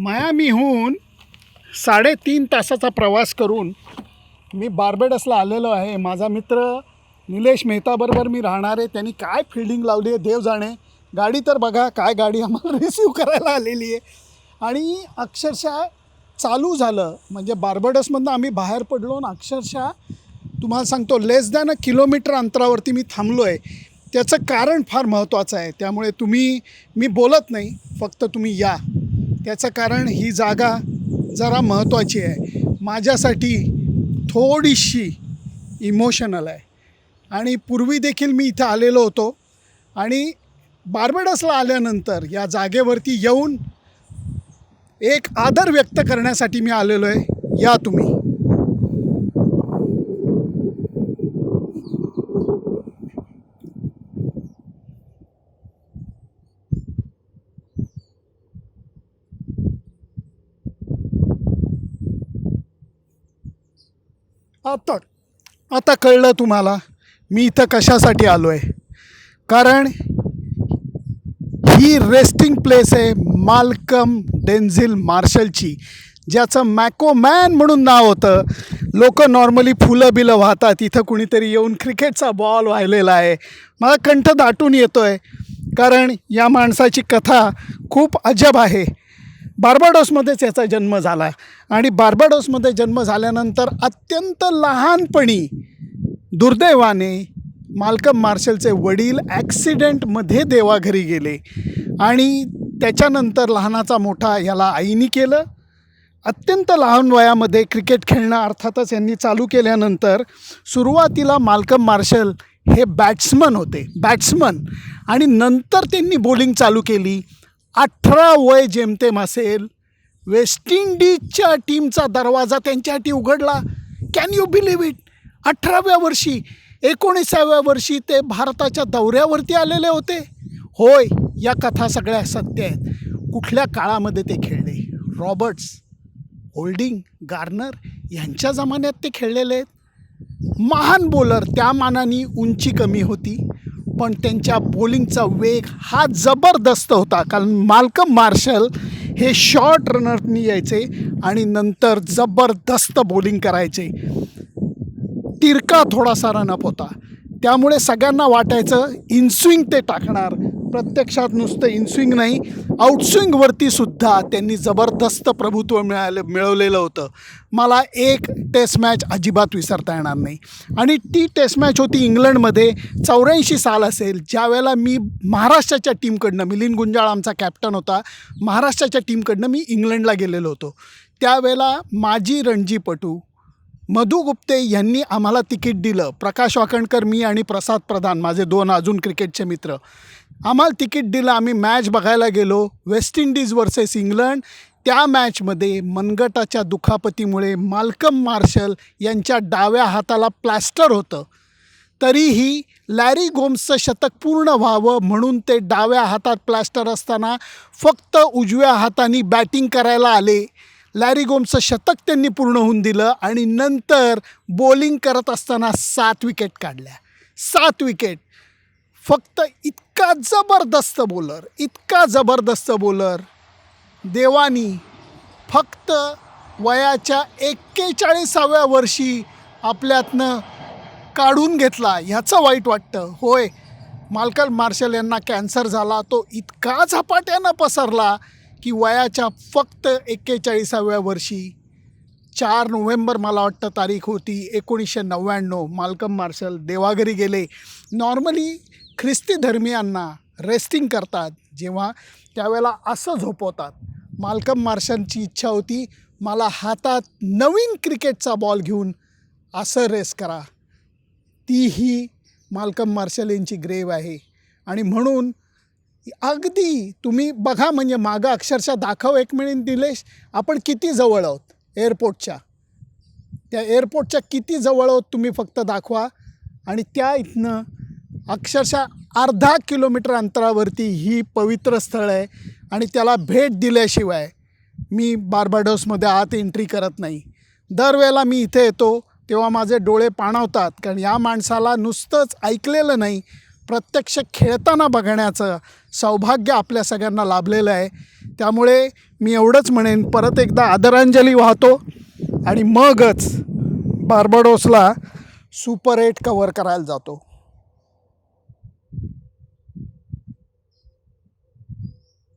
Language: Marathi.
मायामीहून साडेतीन तासाचा प्रवास करून मी बार्बेडसला आलेलो आहे. माझा मित्र निलेश मेहताबरोबर मी राहणार आहे. त्यांनी काय फिल्डिंग लावली आहे देव जाणे. गाडी तर बघा काय गाडी आम्हाला रिसीव करायला आलेली आहे. आणि अक्षरशः चालू झालं. म्हणजे बार्बडसमधनं आम्ही बाहेर पडलो आणि अक्षरशः तुम्हाला सांगतो लेस दॅन अ किलोमीटर अंतरावरती मी थांबलो आहे. त्याचं कारण फार महत्त्वाचं आहे. त्यामुळे तुम्ही मी बोलत नाही फक्त तुम्ही या. त्याचं कारण ही जागा जरा महत्त्वाची आहे. माझ्यासाठी थोडीशी इमोशनल आहे. आणि पूर्वी देखील मी इथं आलेलो होतो. आणि बार्बेडसला आल्यानंतर या जागेवरती येऊन एक आदर व्यक्त करण्यासाठी मी आलेलो आहे. या तुम्ही. आता आता कळलं तुम्हाला मी इथं कशासाठी आलो आहे कारण ही रेस्टिंग प्लेस आहे मालकम डेन्झिल मार्शलची ज्याचं मॅकोमॅन म्हणून नाव होतं. लोक नॉर्मली फुलं बिलं वाहतात इथं कुणीतरी येऊन क्रिकेटचा बॉल वाहिलेला आहे. मला कंठ दाटून येतो आहे कारण या माणसाची कथा खूप अजब आहे. बार्बाडोसमध्येच याचा जन्म झाला. आणि बार्बाडोसमध्ये जन्म झाल्यानंतर अत्यंत लहानपणी दुर्दैवाने माल्कम मार्शलचे वडील ॲक्सिडेंटमध्ये देवाघरी गेले. आणि त्याच्यानंतर लहानाचा मोठा याला आईनी केलं. अत्यंत लहान वयामध्ये क्रिकेट खेळणं अर्थातच यांनी चालू केल्यानंतर सुरुवातीला माल्कम मार्शल हे बॅट्समन होते बॅट्समन. आणि नंतर त्यांनी बॉलिंग चालू केली. अठरा वय जेमतेम असेल वेस्ट इंडिजच्या टीमचा दरवाजा त्यांच्यासाठी उघडला. कॅन यू बिलीव्ह इट अठराव्या वर्षी एकोणीसाव्या वर्षी ते भारताच्या दौऱ्यावरती आलेले होते. होय या कथा सगळ्या सत्य आहेत. कुठल्या काळामध्ये ते खेळले? रॉबर्ट्स होल्डिंग गार्नर यांच्या जमान्यात ते खेळलेले आहेत. महान बॉलर त्या मानाने उंची कमी होती. पण त्यांच्या बॉलिंगचा वेग हा जबरदस्त होता. कारण मालकम मार्शल हे शॉर्ट रनरनी यायचे आणि नंतर जबरदस्त बॉलिंग करायचे. तिरका थोडासा रनअप होता. त्यामुळे सगळ्यांना वाटायचं इनस्विंग ते टाकणार. प्रत्यक्षात नुसतं इनस्विंग नाही आउटस्विंगवरती सुद्धा त्यांनी जबरदस्त प्रभुत्व मिळालं मिळवलेलं होतं. मला एक टेस्ट मॅच अजिबात विसरता येणार नाही. आणि ती टेस्ट मॅच होती इंग्लंडमध्ये चौऱ्याऐंशी साल असेल ज्यावेळेला मी महाराष्ट्राच्या टीमकडनं मिलिंद गुंजाळ आमचा कॅप्टन होता महाराष्ट्राच्या टीमकडनं मी इंग्लंडला गेलेलो होतो. त्यावेळेला माजी रणजीपटू मधु गुप्ते यांनी आम्हाला तिकीट दिलं. प्रकाश वाकणकर मी आणि प्रसाद प्रधान माझे दोन अजून क्रिकेटचे मित्र. आम्हाला तिकीट दिलं आम्ही मॅच बघायला गेलो. वेस्ट इंडिज वर्सेस इंग्लंड त्या मॅचमध्ये मनगटाच्या दुखापतीमुळे माल्कम मार्शल यांच्या डाव्या हाताला प्लॅस्टर होतं. तरीही लॅरी गोम्सचं शतक पूर्ण व्हावं म्हणून ते डाव्या हातात प्लॅस्टर असताना फक्त उजव्या हाताने बॅटिंग करायला आले. लॅरी गोम्सचं शतक त्यांनी पूर्ण होऊन दिलं आणि नंतर बॉलिंग करत असताना सात विकेट काढल्या. सात विकेट फक्त इतका जबरदस्त बॉलर इतका जबरदस्त बॉलर देवानी फक्त वयाच्या एक्केचाळीसाव्या वर्षी आपल्यातनं काढून घेतला ह्याचं वाईट वाटतं. होय मालकल मार्शल यांना कॅन्सर झाला तो इतका झपाट्यानं पसरला की वयाच्या फक्त एक्केचाळीसाव्या वर्षी चार नोव्हेंबर मला वाटतं तारीख होती एकोणीसशे नव्याण्णव मालकम मार्शल देवाघरी गेले. नॉर्मली ख्रिस्ती धर्मियांना रेस्टिंग करतात जेव्हा त्यावेळेला असं झोपवतात. माल्कम मार्शलची इच्छा होती मला हातात नवीन क्रिकेटचा बॉल घेऊन असं रेस करा. ती ही माल्कम मार्शल यांची ग्रेव आहे. आणि म्हणून अगदी तुम्ही बघा म्हणजे मागं अक्षरशः दाखव एक मिनिट दिलेश आपण किती जवळ आहोत? एअरपोर्टच्या त्या एअरपोर्टच्या किती जवळ आहोत तुम्ही फक्त दाखवा. आणि त्या इथनं अक्षरशः अर्धा किलोमीटर अंतरावरती ही पवित्र स्थळ आहे आणि त्याला भेट दिल्याशिवाय मी बार्बाडोसमध्ये आत एंट्री करत नाही. दरवेळेला मी इथे येतो तेव्हा माझे डोळे पाणावतात कारण या माणसाला नुसतंच ऐकलेलं नाही. प्रत्यक्ष खेळताना बघण्याचं सौभाग्य आपल्या सगळ्यांना लाभलेलं आहे. त्यामुळे मी एवढंच म्हणेन परत एकदा आदरांजली वाहतो आणि मगच बार्बाडोसला सुपर एट कवर करायला जातो.